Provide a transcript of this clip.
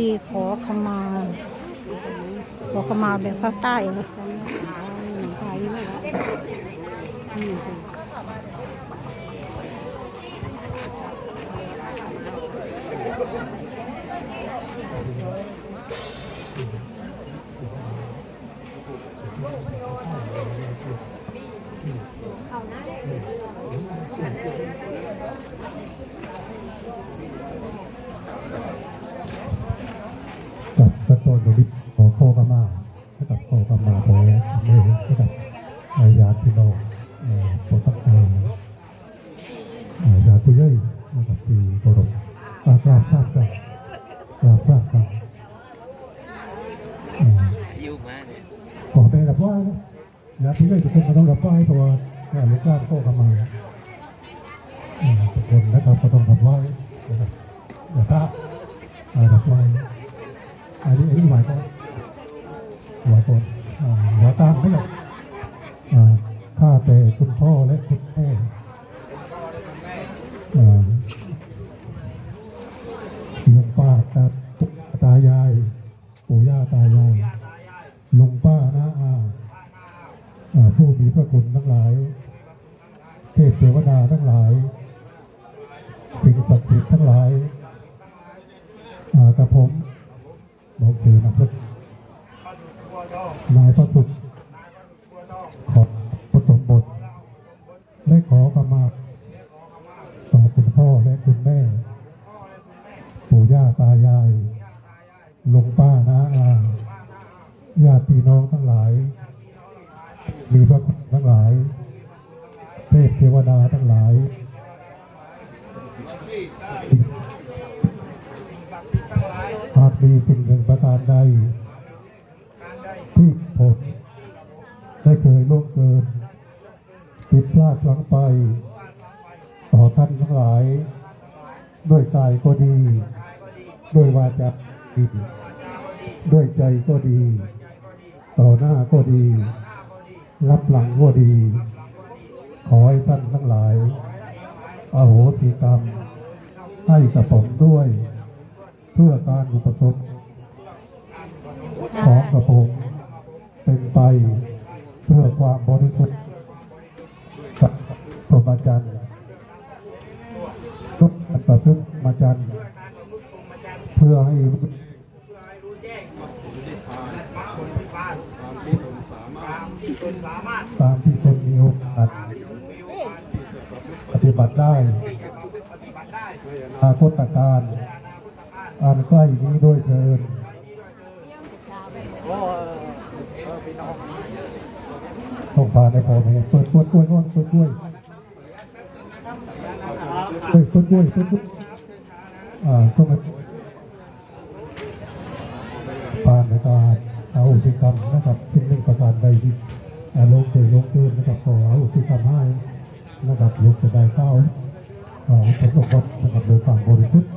ธีขอขมา ขอขมาแบบภาคใต้เลย ผู้ใหญ่ให้กับที่เคารพอากราบทราบกันกราบทราบกันเอ่อยุ่มากเนี่ยขอเป็นรับไหว้นะญาติผู้ใหญ่ทุกคนก็ต้องรับไหว้เพราะว่าแค่ลูกหลานโคกามาทุกคนนะครับก็ต้องรับไหว้นะครับเดี๋ยวถ้ารับไหว้อันนี้อันนี้หมายก็หัวตนอ่าหัวตามไม่หรอกข้าแต่คุณพ่อและคุณแม่ายาย ปู่ย่าตายายลุงป้าน้าอาผู้มีพระคุณทั้งหลาย เทพเทวดาทั้งหลายสิ่งศักดิ์สิทธิ์ทั้งหลายกับผมบอกเจอนะครับนายพระสุขขอผสมบทและขอขมาต่อคุณพ่อและคุณแม่ ปู่ย่าตายาย ลุงป้าน้าอาญาติพี่น้องทั้งหลาย มีพระคุณทั้งหลาย เทพเทวดาทั้งหลายหากมีสิ่งหนึ่งประการใดที่ผมได้เคยล่วงเกินผิดพลาดพลั้งไป ต่อท่านทั้งหลาย ด้วยกายก็ดี ด้วยวาจา ดีด้วยใจก็ดี ต่อหน้าก็ดี รับหลังก็ดี ขอให้ท่านทั้งหลายอโหสิกรรม ให้กับผมด้วย เพื่อการอุปสมบทของกระผมเป็นไปเพื่อความบริสุทธิ์กับพรหมจรรย์ทุกอันประพฤติมาจรรย์ พื่อให้รู้ตามที่ตนมีโอกาสปฏิบัติได้อาคตการอันใกล้นี้ด้วยเถิดส่งผ่านในพอแม่เปิดเปิดกล้วยก่อนเปิดกล้วยเปิดเปิดกล้วยเปิดกล้วยอ่าต้องมา ตาเอาอุติกรรมนะครับเป็นหนึ่งประการใดที่อลงเคยลงเกินนะครับขอเอาอุติกรรมให้นะครับลูกจะได้เข้าอ่าผลสมบัตินะครับโดยความบริสุทธิ์